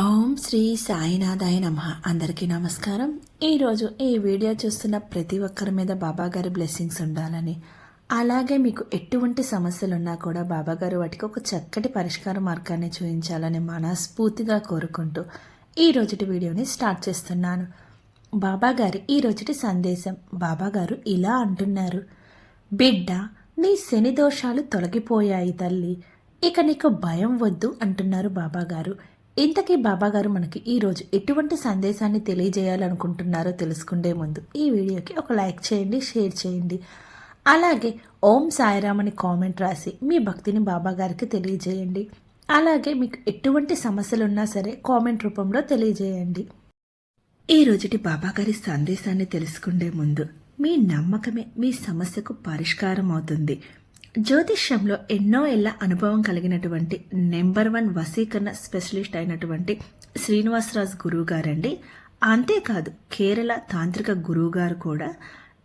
ఓం శ్రీ సాయినాథాయ నమ. అందరికీ నమస్కారం. ఈరోజు ఈ వీడియో చూస్తున్న ప్రతి ఒక్కరి మీద బాబాగారి బ్లెస్సింగ్స్ ఉండాలని. అలాగే మీకు ఎటువంటి సమస్యలు ఉన్నా కూడా బాబాగారు వాటికి ఒక చక్కటి పరిష్కార మార్గాన్ని చూపించాలని మనస్ఫూర్తిగా కోరుకుంటూ ఈ రోజుటి వీడియోని స్టార్ట్ చేస్తున్నాను. బాబాగారి ఈ రోజుటి సందేశం బాబాగారు ఇలా అంటున్నారు. బిడ్డ నీ శని దోషాలు తొలగిపోయాయి తల్లి. ఇక నీకు భయం వద్దు అంటున్నారు బాబాగారు. ఇంతకీ బాబాగారు మనకి ఈరోజు ఎటువంటి సందేశాన్ని తెలియజేయాలనుకుంటున్నారో తెలుసుకుండే ముందు ఈ వీడియోకి ఒక లైక్ చేయండి షేర్ చేయండి. అలాగే ఓం సాయిరామ్ అని కామెంట్ రాసి మీ భక్తిని బాబాగారికి తెలియజేయండి. అలాగే మీకు ఎటువంటి సమస్యలు ఉన్నా సరే కామెంట్ రూపంలో తెలియజేయండి. ఈ రోజుటి బాబాగారి సందేశాన్ని తెలుసుకుండే ముందు మీ నమ్మకమే మీ సమస్యకు పరిష్కారం అవుతుంది జ్యోతిష్యంలో ఎన్నో ఏళ్ళ అనుభవం కలిగినటువంటి నెంబర్ వన్ వసీకరణ స్పెషలిస్ట్ అయినటువంటి శ్రీనివాసరాజు గురువు గారండి అంతేకాదు కేరళ తాంత్రిక గురువు గారు కూడా.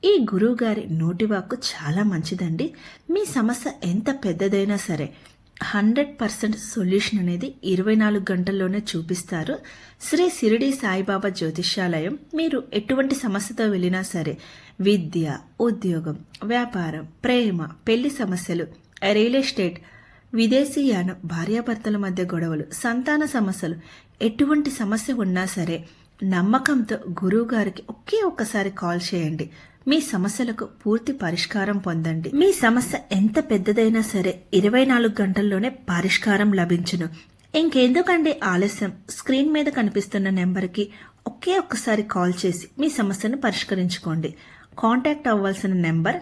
ఈ గురువు గారి నోటివాక్కు చాలా మంచిదండి. మీ సమస్య ఎంత పెద్దదైనా సరే హండ్రెడ్ పర్సెంట్ సొల్యూషన్ అనేది ఇరవై నాలుగు గంటల్లోనే చూపిస్తారు. శ్రీ సిరిడి సాయిబాబా జ్యోతిష్యాలయం మీరు ఎటువంటి సమస్యతో వెళ్ళినా సరే విద్య ఉద్యోగం వ్యాపారం ప్రేమ పెళ్ళి సమస్యలు రియల్ ఎస్టేట్ విదేశీయానం భార్యాభర్తల మధ్య గొడవలు సంతాన సమస్యలు ఎటువంటి సమస్య ఉన్నా సరే నమ్మకంతో గురువు గారికి ఒకే ఒక్కసారి కాల్ చేయండి. మీ సమస్యలకు పూర్తి పరిష్కారం పొందండి. మీ సమస్య ఎంత పెద్దదైనా సరే ఇరవై నాలుగు గంటల్లోనే పరిష్కారం లభించును. ఇంకెందుకండి ఆలస్యం? స్క్రీన్ మీద కనిపిస్తున్న నెంబర్కి ఒకే ఒక్కసారి కాల్ చేసి మీ సమస్యను పరిష్కరించుకోండి. కాంటాక్ట్ అవ్వాల్సిన number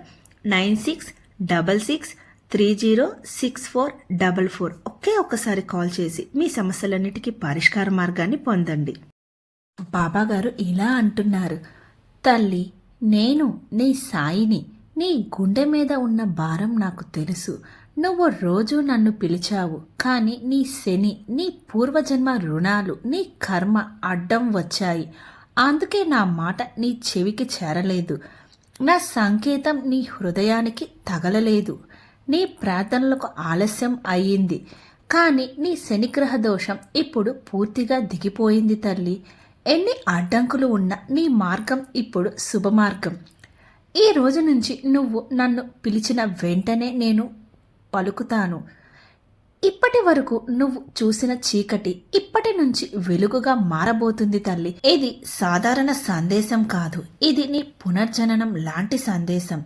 nine six double six three zero six four double four. ఒకే ఒక్కసారి కాల్ చేసి మీ సమస్యలన్నిటికీ పరిష్కార మార్గాన్ని పొందండి. బాబాగారు ఇలా అంటున్నారు. తల్లి నేను నీ సాయిని నీ గుండె మీద ఉన్న భారం నాకు తెలుసు. నువ్వు రోజు నన్ను పిలిచావు. కానీ నీ శని నీ పూర్వజన్మ రుణాలు నీ కర్మ అడ్డం వచ్చాయి. అందుకే నా మాట నీ చెవికి చేరలేదు. నా సంకేతం నీ హృదయానికి తగలలేదు. నీ ప్రార్థనలకు ఆలస్యం అయ్యింది. కానీ నీ శనిగ్రహ దోషం ఇప్పుడు పూర్తిగా దిగిపోయింది తల్లి. ఎన్ని అడ్డంకులు ఉన్నా నీ మార్గం ఇప్పుడు శుభమార్గం. ఈ రోజు నుంచి నువ్వు నన్ను పిలిచిన వెంటనే నేను పలుకుతాను. ఇప్పటి వరకు నువ్వు చూసిన చీకటి ఇప్పటి నుంచి వెలుగుగా మారబోతుంది తల్లి. ఇది సాధారణ సందేశం కాదు. ఇది నీ పునర్జననం లాంటి సందేశం.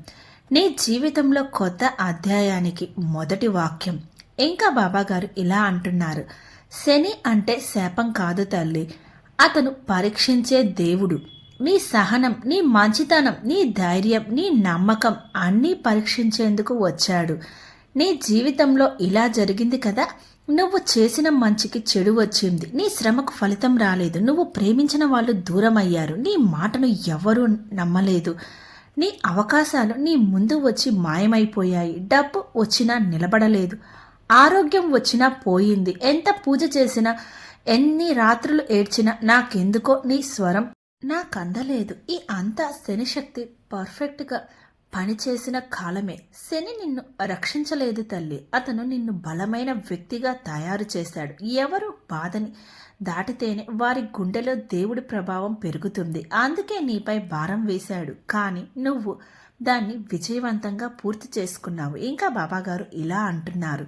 నీ జీవితంలో కొత్త అధ్యాయానికి మొదటి వాక్యం. ఇంకా బాబాగారు ఇలా అంటున్నారు. శని అంటే శాపం కాదు తల్లి. అతను పరీక్షించే దేవుడు. నీ సహనం నీ మంచితనం నీ ధైర్యం నీ నమ్మకం అన్నీ పరీక్షించేందుకు వచ్చాడు. నీ జీవితంలో ఇలా జరిగింది కదా నువ్వు చేసిన మంచికి చెడు వచ్చింది. నీ శ్రమకు ఫలితం రాలేదు. నువ్వు ప్రేమించిన వాళ్ళు దూరం అయ్యారు నీ మాటను ఎవరూ నమ్మలేదు. నీ అవకాశాలు నీ ముందు వచ్చి మాయమైపోయాయి. డబ్బు వచ్చినా నిలబడలేదు. ఆరోగ్యం వచ్చినా పోయింది. ఎంత పూజ చేసినా ఎన్ని రాత్రులు ఏడ్చినా నాకెందుకో నీ స్వరం? నాకందలేదు. ఈ అంతా శనిశక్తి పర్ఫెక్ట్గా పనిచేసిన కాలమే. శని నిన్ను రక్షించలేదు తల్లి. అతను నిన్ను బలమైన వ్యక్తిగా తయారు చేశాడు. ఎవరు బాధని దాటితేనే వారి గుండెలో దేవుడి ప్రభావం పెరుగుతుంది. అందుకే నీపై భారం వేశాడు. కానీ నువ్వు దాన్ని విజయవంతంగా పూర్తి చేసుకున్నావు. ఇంకా బాబాగారు ఇలా అంటున్నారు.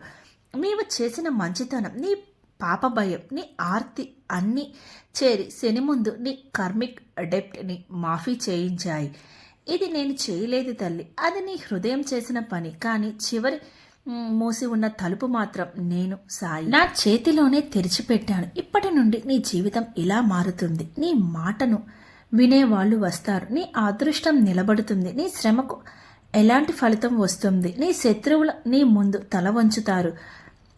నీవు చేసిన మంచితనం నీ పాప భయం నీ ఆర్తి అన్నీ చేరి శని ముందు నీ కర్మిక్ డెప్ట్ని మాఫీ చేయించాయి. ఇది నేను చేయలేదు తల్లి. అది నీ హృదయం చేసిన పని. కానీ చివరి మూసి ఉన్న తలుపు మాత్రం నేను సాయి. నా చేతిలోనే తెరిచిపెట్టాను. ఇప్పటి నుండి నీ జీవితం ఇలా మారుతుంది. నీ మాటను వినేవాళ్ళు వస్తారు. నీ అదృష్టం నిలబడుతుంది. నీ శ్రమకు ఎలాంటి ఫలితం వస్తుంది? నీ శత్రువులు నీ ముందు తల వంచుతారు.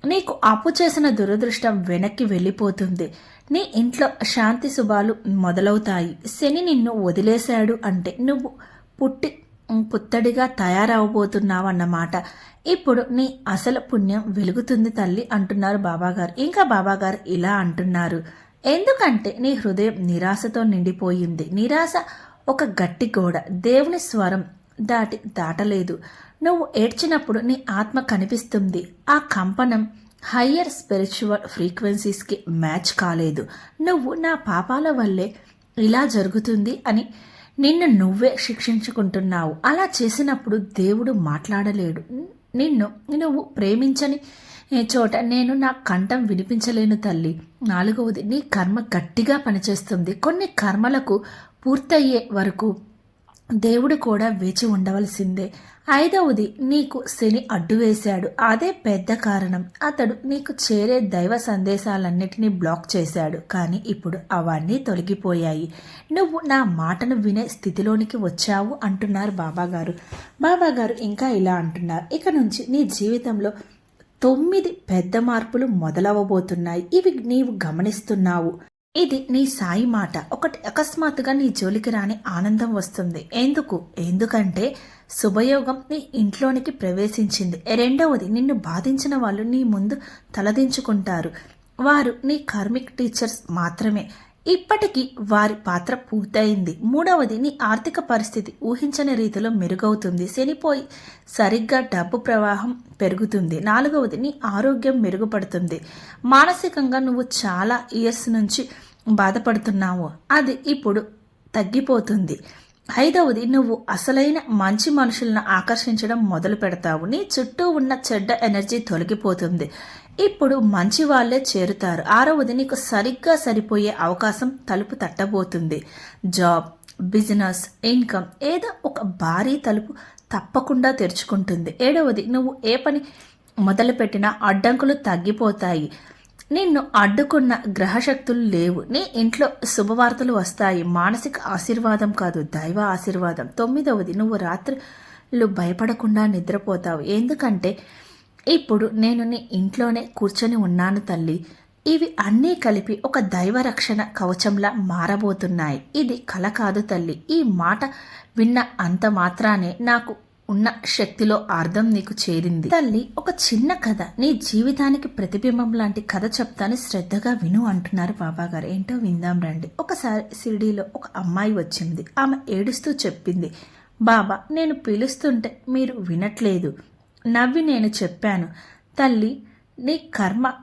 నీకు అప్పు చేసిన దురదృష్టం వెనక్కి వెళ్ళిపోతుంది. నీ ఇంట్లో శాంతి శుభాలు మొదలవుతాయి. శని నిన్ను వదిలేశాడు అంటే నువ్వు పుట్టి పుత్తడిగా తయారవబోతున్నావన్నమాట. ఇప్పుడు నీ అసలు పుణ్యం వెలుగుతుంది తల్లి అంటున్నారు బాబాగారు. ఇంకా బాబాగారు ఇలా అంటున్నారు. ఎందుకంటే నీ హృదయం నిరాశతో నిండిపోయింది. నిరాశ ఒక గట్టి గోడ. దేవుని స్వరం దాటి దాటలేదు. నువ్వు ఏడ్చినప్పుడు నీ ఆత్మ కనిపిస్తుంది. ఆ కంపనం హయ్యర్ స్పిరిచువల్ ఫ్రీక్వెన్సీస్కి మ్యాచ్ కాలేదు. నువ్వు నా పాపాల వల్లే ఇలా జరుగుతుంది అని నిన్ను నువ్వే శిక్షించుకుంటున్నావు. అలా చేసినప్పుడు దేవుడు మాట్లాడలేడు. నిన్ను నువ్వు ప్రేమించని చోట నేను నా కంఠం వినిపించలేను తల్లి. నాలుగవది నీ కర్మ గట్టిగా పనిచేస్తుంది. కొన్ని కర్మలకు పూర్తయ్యే వరకు దేవుడు కూడా వేచి ఉండవలసిందే. ఐదవది నీకు శని అడ్డు వేశాడు. అదే పెద్ద కారణం. అతడు నీకు చేరే దైవ సందేశాలన్నిటినీ బ్లాక్ చేశాడు. కానీ ఇప్పుడు అవన్నీ తొలగిపోయాయి. నువ్వు నా మాటను వినే స్థితిలోనికి వచ్చావు అంటున్నారు బాబాగారు. బాబాగారు ఇంకా ఇలా అంటున్నారు. ఇక నుంచి నీ జీవితంలో తొమ్మిది పెద్ద మార్పులు మొదలవబోతున్నాయి. ఇవి నీవు గమనిస్తున్నావు. ఇది నీ సాయి మాట. ఒకటి అకస్మాత్తుగా నీ జోలికి రాని ఆనందం వస్తుంది. ఎందుకు? ఎందుకంటే శుభయోగం నీ ఇంట్లోనికి ప్రవేశించింది. రెండవది నిన్ను బాధించిన వాళ్ళు నీ ముందు తలదించుకుంటారు. వారు నీ కార్మిక్ టీచర్స్ మాత్రమే. ఇప్పటికీ వారి పాత్ర పూర్తయింది. మూడవది నీ ఆర్థిక పరిస్థితి ఊహించని రీతిలో మెరుగవుతుంది. శనిపోయి సరిగ్గా డబ్బు ప్రవాహం పెరుగుతుంది. నాలుగవది నీ ఆరోగ్యం మెరుగుపడుతుంది. మానసికంగా నువ్వు చాలా ఇయర్స్ నుంచి బాధపడుతున్నావు. అది ఇప్పుడు తగ్గిపోతుంది. ఐదవది నువ్వు అసలైన మంచి మనుషులను ఆకర్షించడం మొదలు పెడతావు. నీ చుట్టూ ఉన్న చెడ్డ ఎనర్జీ తొలగిపోతుంది. ఇప్పుడు మంచి వాళ్ళే చేరుతారు. ఆరవది నీకు సరిగ్గా సరిపోయే అవకాశం తలుపు తట్టబోతుంది. జాబ్ బిజినెస్ ఇన్కమ్ ఏదో ఒక భారీ తలుపు తప్పకుండా తెరుచుకుంటుంది. ఏడవది నువ్వు ఏ పని మొదలుపెట్టినా అడ్డంకులు తగ్గిపోతాయి. నిన్ను అడ్డుకున్న గ్రహశక్తులు లేవు. నీ ఇంట్లో శుభవార్తలు వస్తాయి. మానసిక ఆశీర్వాదం కాదు దైవ ఆశీర్వాదం. తొమ్మిదవది నువ్వు రాత్రులు భయపడకుండా నిద్రపోతావు. ఎందుకంటే ఇప్పుడు నేను నీ ఇంట్లోనే కూర్చొని ఉన్నాను తల్లి. ఇవి అన్నీ కలిపి ఒక దైవ రక్షణ కవచంలా మారబోతున్నాయి. ఇది కల కాదు తల్లి. ఈ మాట విన్న అంత మాత్రానే నాకు ఉన్న శక్తిలో అర్థం నీకు చేరింది. తల్లి ఒక చిన్న కథ. నీ జీవితానికి ప్రతిబింబం లాంటి కథ చెప్తాను. శ్రద్ధగా విను అంటున్నారు బాబాగారు ఏంటో విందాం రండి. ఒకసారి షిరిడీలో ఒక అమ్మాయి వచ్చింది. ఆమె ఏడుస్తూ చెప్పింది బాబా నేను పిలుస్తుంటే మీరు వినట్లేదు. నవ్వి నేను చెప్పాను. తల్లి నీ కర్మ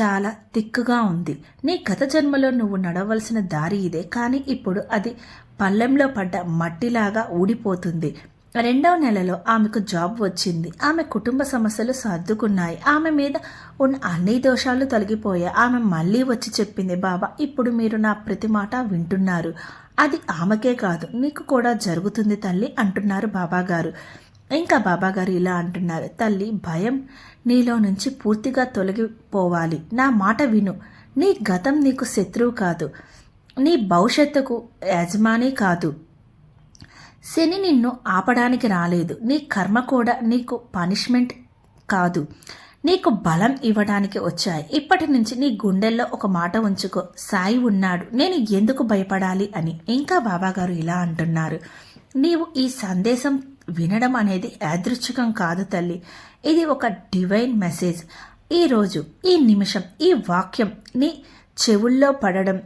చాలా తిక్కుగా ఉంది. నీ గత జన్మలో నువ్వు నడవలసిన దారి ఇదే. కానీ ఇప్పుడు అది పల్లెంలో పడ్డ మట్టిలాగా ఊడిపోతుంది. రెండవ నెలలో ఆమెకు జాబ్ వచ్చింది. ఆమె కుటుంబ సమస్యలు సర్దుకున్నాయి. ఆమె మీద ఉన్న అన్ని దోషాలు తొలగిపోయాయి. ఆమె మళ్ళీ వచ్చి చెప్పింది బాబా ఇప్పుడు మీరు నా ప్రతి మాట వింటున్నారు. అది ఆమెకే కాదు నీకు కూడా జరుగుతుంది తల్లి అంటున్నారు బాబాగారు. ఇంకా బాబాగారు ఇలా అంటున్నారు తల్లి భయం నీలో నుంచి పూర్తిగా తొలగిపోవాలి. నా మాట విను. నీ గతం నీకు శత్రువు కాదు. నీ భవిష్యత్తుకు యజమాని కాదు. శని నిన్ను ఆపడానికి రాలేదు. నీ కర్మ కూడా నీకు పనిష్మెంట్ కాదు. నీకు బలం ఇవ్వడానికి వచ్చాయి. ఇప్పటి నుంచి నీ గుండెల్లో ఒక మాట ఉంచుకో. సాయి ఉన్నాడు. నేను ఎందుకు భయపడాలి అని ఇంకా బాబాగారు ఇలా అంటున్నారు. నీవు ఈ సందేశం వినడం అనేది యాదృచ్ఛికం కాదు తల్లి. ఇది ఒక డివైన్ మెసేజ్ ఈరోజు ఈ నిమిషం ఈ వాక్యం నీ చెవుల్లో పడడం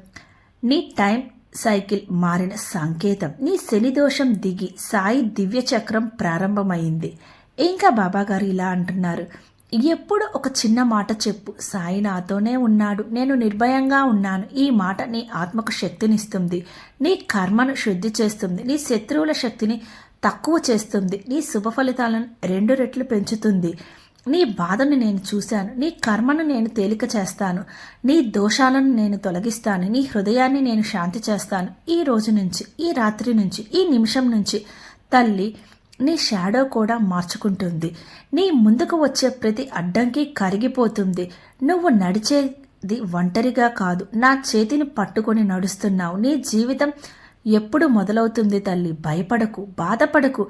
నీ టైం సైకిల్ మారిన సంకేతం. నీ శనిదోషం దిగి సాయి దివ్యచక్రం ప్రారంభమైంది. ఇంకా బాబాగారు ఇలా అంటున్నారు. ఎప్పుడు ఒక చిన్న మాట చెప్పు. సాయి నాతోనే ఉన్నాడు. నేను నిర్భయంగా ఉన్నాను. ఈ మాట నీ ఆత్మకు శక్తినిస్తుంది. నీ కర్మను శుద్ధి చేస్తుంది. నీ శత్రువుల శక్తిని తక్కువ చేస్తుంది. నీ శుభ ఫలితాలను రెండు రెట్లు పెంచుతుంది. నీ బాధను నేను చూశాను నీ కర్మను నేను తేలిక చేస్తాను నీ దోషాలను నేను తొలగిస్తాను నీ హృదయాన్ని నేను శాంతి చేస్తాను. ఈ రోజు నుంచి ఈ రాత్రి నుంచి ఈ నిమిషం నుంచి తల్లి నీ షాడో కూడా మార్చుకుంటుంది. నీ ముందుకు వచ్చే ప్రతి అడ్డంకి కరిగిపోతుంది. నువ్వు నడిచేది ఒంటరిగా కాదు. నా చేతిని పట్టుకొని నడుస్తున్నావు. నీ జీవితం ఎప్పుడు మొదలవుతుంది తల్లి? భయపడకు బాధపడకు.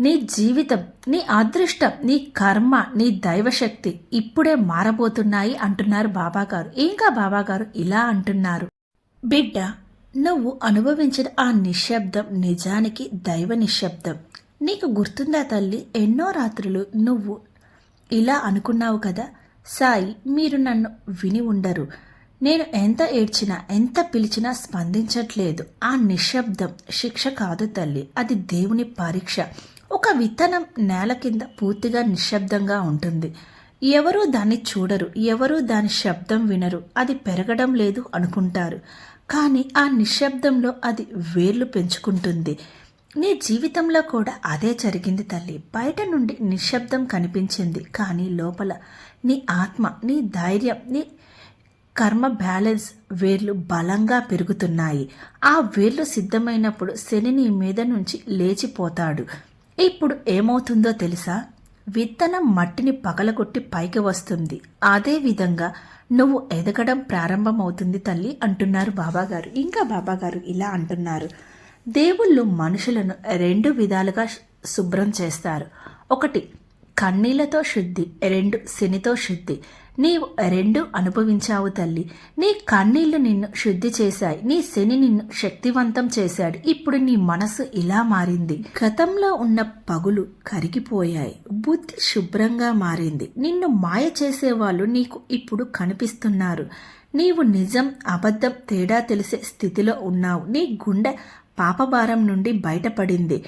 నీ జీవితం నీ అదృష్టం నీ కర్మ నీ దైవశక్తి ఇప్పుడే మారబోతున్నాయి అంటున్నారు బాబాగారు. ఇంకా బాబాగారు ఇలా అంటున్నారు? బిడ్డ నువ్వు అనుభవించిన ఆ నిశ్శబ్దం నిజానికి దైవ నిశ్శబ్దం. నీకు గుర్తుందా తల్లి? ఎన్నో రాత్రులు నువ్వు ఇలా అనుకున్నావు కదా? సాయి మీరు నన్ను విని ఉండరు. నేను ఎంత ఏడ్చినా ఎంత పిలిచినా స్పందించట్లేదు. ఆ నిశ్శబ్దం శిక్ష కాదు తల్లి. అది దేవుని పరీక్ష. ఒక విత్తనం నేల కింద పూర్తిగా నిశ్శబ్దంగా ఉంటుంది. ఎవరూ దాన్ని చూడరు ఎవరూ దాని శబ్దం వినరు. అది పెరగడం లేదు అనుకుంటారు. కానీ ఆ నిశ్శబ్దంలో అది వేర్లు పెంచుకుంటుంది. నీ జీవితంలో కూడా అదే జరిగింది తల్లి. బయట నుండి నిశ్శబ్దం కనిపించింది కానీ లోపల నీ ఆత్మ నీ ధైర్యం నీ కర్మ బ్యాలెన్స్ వేర్లు బలంగా పెరుగుతున్నాయి. ఆ వేర్లు సిద్ధమైనప్పుడు శని నీ మీద నుంచి లేచిపోతాడు. ఇప్పుడు ఏమవుతుందో తెలుసా? విత్తనం మట్టిని పగలగొట్టి పైకి వస్తుంది. అదే విధంగా నువ్వు ఎదగడం ప్రారంభమవుతుంది తల్లి అంటున్నారు బాబాగారు. ఇంకా బాబాగారు ఇలా అంటున్నారు. దేవుళ్ళు మనుషులను రెండు విధాలుగా శుభ్రం చేస్తారు. ఒకటి కన్నీళ్ళతో శుద్ధి రెండు శనితో శుద్ధి. నీవు రెండు అనుభవించావు తల్లి. నీ కన్నీళ్ళు నిన్ను శుద్ధి చేశాయి. నీ శని నిన్ను శక్తివంతం చేశాడు. ఇప్పుడు నీ మనసు ఇలా మారింది. గతంలో ఉన్న పగులు కరిగిపోయాయి. బుద్ధి శుభ్రంగా మారింది. నిన్ను మాయ చేసేవాళ్ళు నీకు ఇప్పుడు కనిపిస్తున్నారు. నీవు నిజం అబద్ధం తేడా తెలిసే స్థితిలో ఉన్నావు. నీ గుండె పాపభారం నుండి బయటపడింది.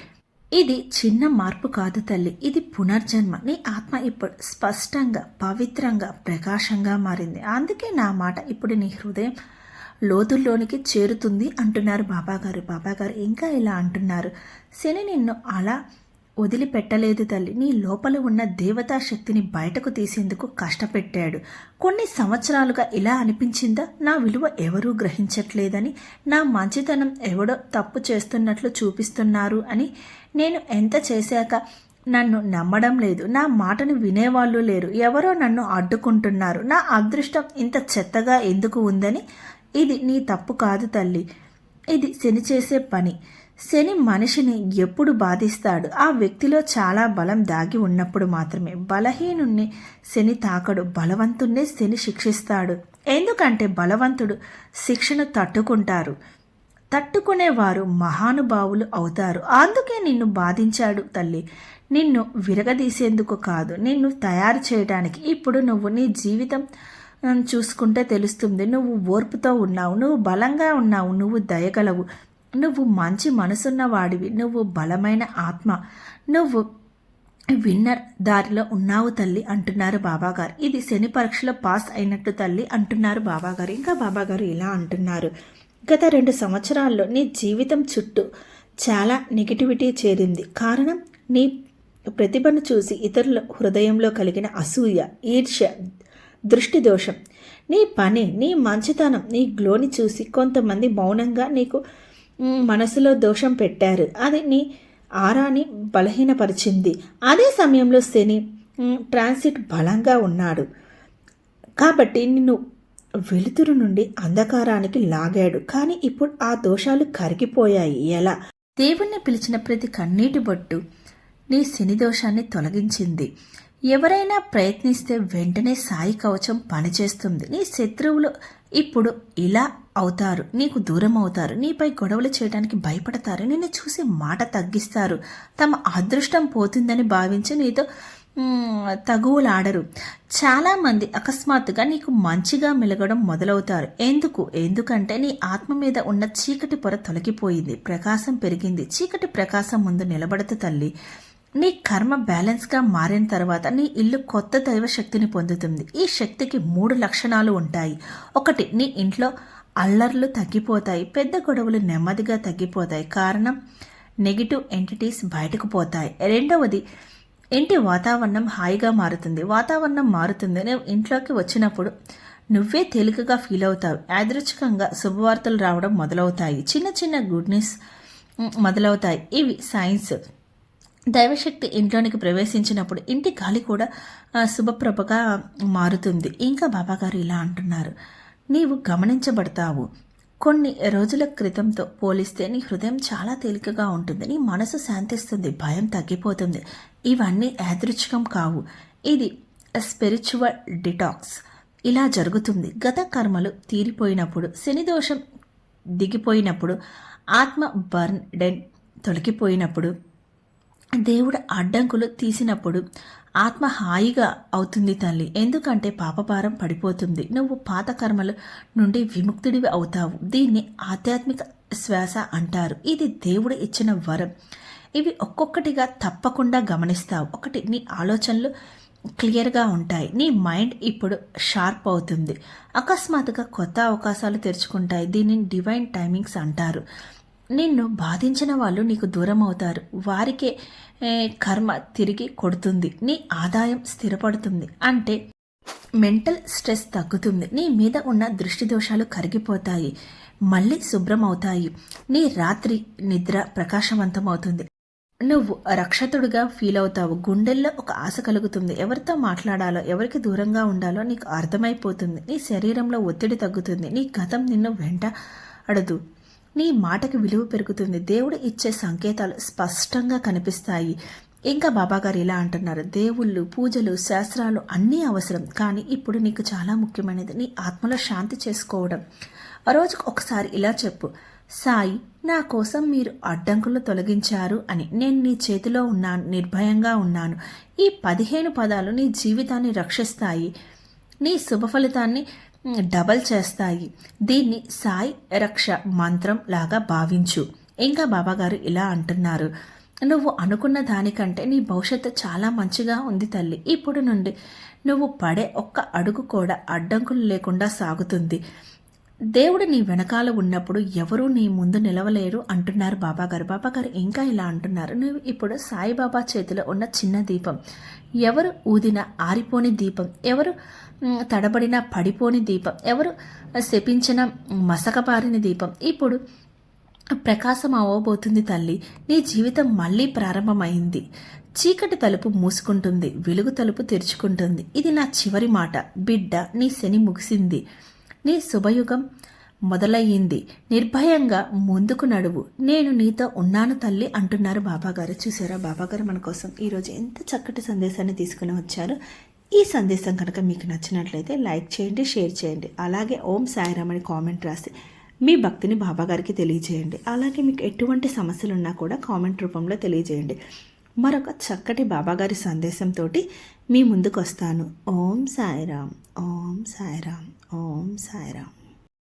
ఇది చిన్న మార్పు కాదు తల్లి. ఇది పునర్జన్మ. నీ ఆత్మ ఇప్పుడు స్పష్టంగా పవిత్రంగా ప్రకాశంగా మారింది. అందుకే నా మాట ఇప్పుడు నీ హృదయం లోతుల్లోనికి చేరుతుంది అంటున్నారు బాబాగారు. బాబాగారు ఇంకా ఇలా అంటున్నారు. శని నిన్ను అలా వదిలిపెట్టలేదు తల్లి. నీ లోపల ఉన్న దేవతా శక్తిని బయటకు తీసేందుకు కష్టపెట్టాడు. కొన్ని సంవత్సరాలుగా ఇలా అనిపించిందా? నా విలువ ఎవరూ గ్రహించట్లేదని నా మంచితనం ఎవడో తప్పు చేస్తున్నట్లు చూపిస్తున్నారు అని నేను ఎంత చేశాక నన్ను నమ్మడం లేదు. నా మాటను వినేవాళ్ళు లేరు. ఎవరో నన్ను అడ్డుకుంటున్నారు. నా అదృష్టం ఇంత చెత్తగా ఎందుకు ఉందని? ఇది నీ తప్పు కాదు తల్లి. ఇది శని చేసే పని. శని మనిషిని ఎప్పుడు బాధిస్తాడు? ఆ వ్యక్తిలో చాలా బలం దాగి ఉన్నప్పుడు మాత్రమే. బలహీనుణ్ణి శని తాకడు. బలవంతుణ్ణి శని శిక్షిస్తాడు. ఎందుకంటే బలవంతుడు శిక్షను తట్టుకుంటారు. తట్టుకునేవారు మహానుభావులు అవుతారు. అందుకే నిన్ను బాధించాడు తల్లి. నిన్ను విరగదీసేందుకు కాదు నిన్ను తయారు చేయడానికి. ఇప్పుడు నువ్వు నీ జీవితం చూసుకుంటే తెలుస్తుంది. నువ్వు ఓర్పుతో ఉన్నావు నువ్వు బలంగా ఉన్నావు నువ్వు దయగలవు. నువ్వు మంచి మనసున్నవాడివి నువ్వు బలమైన ఆత్మ. నువ్వు విన్నర్ దారిలో ఉన్నావు తల్లి అంటున్నారు బాబాగారు. ఇది శని పరీక్షలో పాస్ అయినట్టు తల్లి అంటున్నారు బాబాగారు. ఇంకా బాబాగారు ఇలా అంటున్నారు. గత రెండు సంవత్సరాల్లో నీ జీవితం చుట్టూ చాలా నెగిటివిటీ చేరింది. కారణం నీ ప్రతిభను చూసి ఇతరుల హృదయంలో కలిగిన అసూయ ఈర్ష్య దృష్టి దోషం. నీ పని నీ మంచితనం నీ గ్లోని చూసి కొంతమంది మౌనంగా నీకు మనసులో దోషం పెట్టారు. అది నీ ఆరాని బలహీనపరిచింది. అదే సమయంలో శని ట్రాన్సిట్ బలంగా ఉన్నాడు. కాబట్టి నిన్ను వెలుతురు నుండి అంధకారానికి లాగాడు. కానీ ఇప్పుడు ఆ దోషాలు కరిగిపోయాయి. ఎలా? దేవుణ్ణి పిలిచిన ప్రతి కన్నీటి బొట్టు నీ శని దోషాన్ని తొలగించింది. ఎవరైనా ప్రయత్నిస్తే వెంటనే సాయి కవచం పనిచేస్తుంది. నీ శత్రువులు ఇప్పుడు ఇలా అవుతారు. నీకు దూరం అవుతారు నీపై గొడవలు చేయడానికి భయపడతారు. నిన్ను చూసి మాట తగ్గిస్తారు. తమ అదృష్టం పోతుందని భావించి నీతో తగువులాడరు. చాలామంది అకస్మాత్తుగా నీకు మంచిగా మెలగడం మొదలవుతారు. ఎందుకు? ఎందుకంటే నీ ఆత్మ మీద ఉన్న చీకటి పొర తొలగిపోయింది. ప్రకాశం పెరిగింది. చీకటి ప్రకాశం ముందు నిలబడత తల్లి. నీ కర్మ బ్యాలెన్స్గా మారిన తర్వాత నీ ఇల్లు కొత్త దైవ శక్తిని పొందుతుంది. ఈ శక్తికి మూడు లక్షణాలు ఉంటాయి. ఒకటి నీ ఇంట్లో అల్లర్లు తగ్గిపోతాయి. పెద్ద గొడవలు నెమ్మదిగా తగ్గిపోతాయి. కారణం నెగిటివ్ ఎంటిటీస్ బయటకు పోతాయి. రెండవది ఇంటి వాతావరణం హాయిగా మారుతుంది? వాతావరణం మారుతుంది. నేను ఇంట్లోకి వచ్చినప్పుడు నువ్వే తేలికగా ఫీల్ అవుతావు. యాదృచ్ఛికంగా శుభవార్తలు రావడం మొదలవుతాయి. చిన్న చిన్న గుడ్ న్యూస్ మొదలవుతాయి. ఇవి సైన్స్ దైవశక్తి ఇంట్లోనికి ప్రవేశించినప్పుడు ఇంటి గాలి కూడా శుభప్రభగా మారుతుంది. ఇంకా బాబాగారు ఇలా అంటున్నారు. నీవు గమనించబడతావు. కొన్ని రోజుల క్రితంతో పోలిస్తే నీ హృదయం చాలా తేలికగా ఉంటుంది. నీ మనసు శాంతిస్తుంది. భయం తగ్గిపోతుంది. ఇవన్నీ యాదృచ్ఛికం కావు. ఇది స్పిరిచువల్ డిటాక్స్ ఇలా జరుగుతుంది. గత కర్మలు తీరిపోయినప్పుడు శని దోషం దిగిపోయినప్పుడు ఆత్మ బర్న్ డెన్ తొలగిపోయినప్పుడు దేవుడు అడ్డంకులు తీసినప్పుడు ఆత్మ హాయిగా అవుతుంది తల్లి. ఎందుకంటే పాపభారం పడిపోతుంది. నువ్వు పాత కర్మల నుండి విముక్తుడివి అవుతావు. దీన్ని ఆధ్యాత్మిక శ్వాస అంటారు. ఇది దేవుడు ఇచ్చిన వరం. ఇవి ఒక్కొక్కటిగా తప్పకుండా గమనిస్తావు. ఒకటి నీ ఆలోచనలు క్లియర్గా ఉంటాయి. నీ మైండ్ ఇప్పుడు షార్ప్ అవుతుంది. అకస్మాత్తుగా కొత్త అవకాశాలు తెరుచుకుంటాయి. దీనిని డివైన్ టైమింగ్స్ అంటారు. నిన్ను బాధించిన వాళ్ళు నీకు దూరం అవుతారు. వారికే కర్మ తిరిగి కొడుతుంది. నీ ఆదాయం స్థిరపడుతుంది. అంటే మెంటల్ స్ట్రెస్ తగ్గుతుంది. నీ మీద ఉన్న దృష్టి దోషాలు కరిగిపోతాయి. మళ్ళీ శుభ్రం అవుతాయి నీ రాత్రి నిద్ర ప్రకాశవంతమవుతుంది. నువ్వు రక్షతుడుగా ఫీల్ అవుతావు. గుండెల్లో ఒక ఆశ కలుగుతుంది. ఎవరితో మాట్లాడాలో ఎవరికి దూరంగా ఉండాలో నీకు అర్థమైపోతుంది. నీ శరీరంలో ఒత్తిడి తగ్గుతుంది. నీ గతం నిన్ను వెంట అడదు. నీ మాటకి విలువ పెరుగుతుంది. దేవుడు ఇచ్చే సంకేతాలు స్పష్టంగా కనిపిస్తాయి. ఇంకా బాబాగారు ఇలా అంటున్నారు. దేవుళ్ళు పూజలు శాస్త్రాలు అన్నీ అవసరం. కానీ ఇప్పుడు నీకు చాలా ముఖ్యమైనది. నీ ఆత్మలో శాంతి చేసుకోవడం. ఆ రోజుకు ఒకసారి ఇలా చెప్పు. సాయి నా కోసం మీరు అడ్డంకులు తొలగించారు అని. నేను నీ చేతిలో ఉన్నాను నిర్భయంగా ఉన్నాను. ఈ పదిహేను పదాలు నీ జీవితాన్ని రక్షిస్తాయి. నీ శుభ ఫలితాన్ని డబల్ చేస్తాయి. దీన్ని సాయి రక్ష మంత్రం లాగా భావించు. ఇంకా బాబాగారు ఇలా అంటున్నారు. నువ్వు అనుకున్న దానికంటే నీ భవిష్యత్తు చాలా మంచిగా ఉంది తల్లి. ఇప్పుడు నుండి నువ్వు పడే ఒక్క అడుగు కూడా అడ్డంకులు లేకుండా సాగుతుంది. దేవుడు నీ వెనకాల ఉన్నప్పుడు ఎవరూ నీ ముందు నిలవలేరు అంటున్నారు బాబాగారు. బాబాగారు ఇంకా ఇలా అంటున్నారు నువ్వు ఇప్పుడు సాయిబాబా చేతిలో ఉన్న చిన్న దీపం ఎవరు ఊదిన ఆరిపోని దీపం ఎవరు తడబడిన పడిపోని దీపం ఎవరు శపించిన మసకబారిన దీపం ఇప్పుడు ప్రకాశం అవ్వబోతుంది తల్లి నీ జీవితం మళ్ళీ ప్రారంభమైంది. చీకటి తలుపు మూసుకుంటుంది వెలుగు తలుపు తెరుచుకుంటుంది. ఇది నా చివరి మాట బిడ్డ నీ శని ముగిసింది. నీ శుభయుగం మొదలయ్యింది. నిర్భయంగా ముందుకు నడువు. నేను నీతో ఉన్నాను తల్లి అంటున్నారు బాబాగారు. చూసారా బాబాగారు మన కోసం ఈరోజు ఎంత చక్కటి సందేశాన్ని తీసుకుని వచ్చారు. ఈ సందేశం కనుక మీకు నచ్చినట్లయితే లైక్ చేయండి షేర్ చేయండి. అలాగే ఓం సాయిరామ్ అని కామెంట్ రాసి మీ భక్తిని బాబాగారికి తెలియజేయండి. అలాగే మీకు ఎటువంటి సమస్యలు ఉన్నా కూడా కామెంట్ రూపంలో తెలియజేయండి. మరొక చక్కటి బాబాగారి సందేశంతో మీ ముందుకు వస్తాను ఓం సాయిరామ్. ఓం సాయిరామ్. ఓం సాయిరామ్.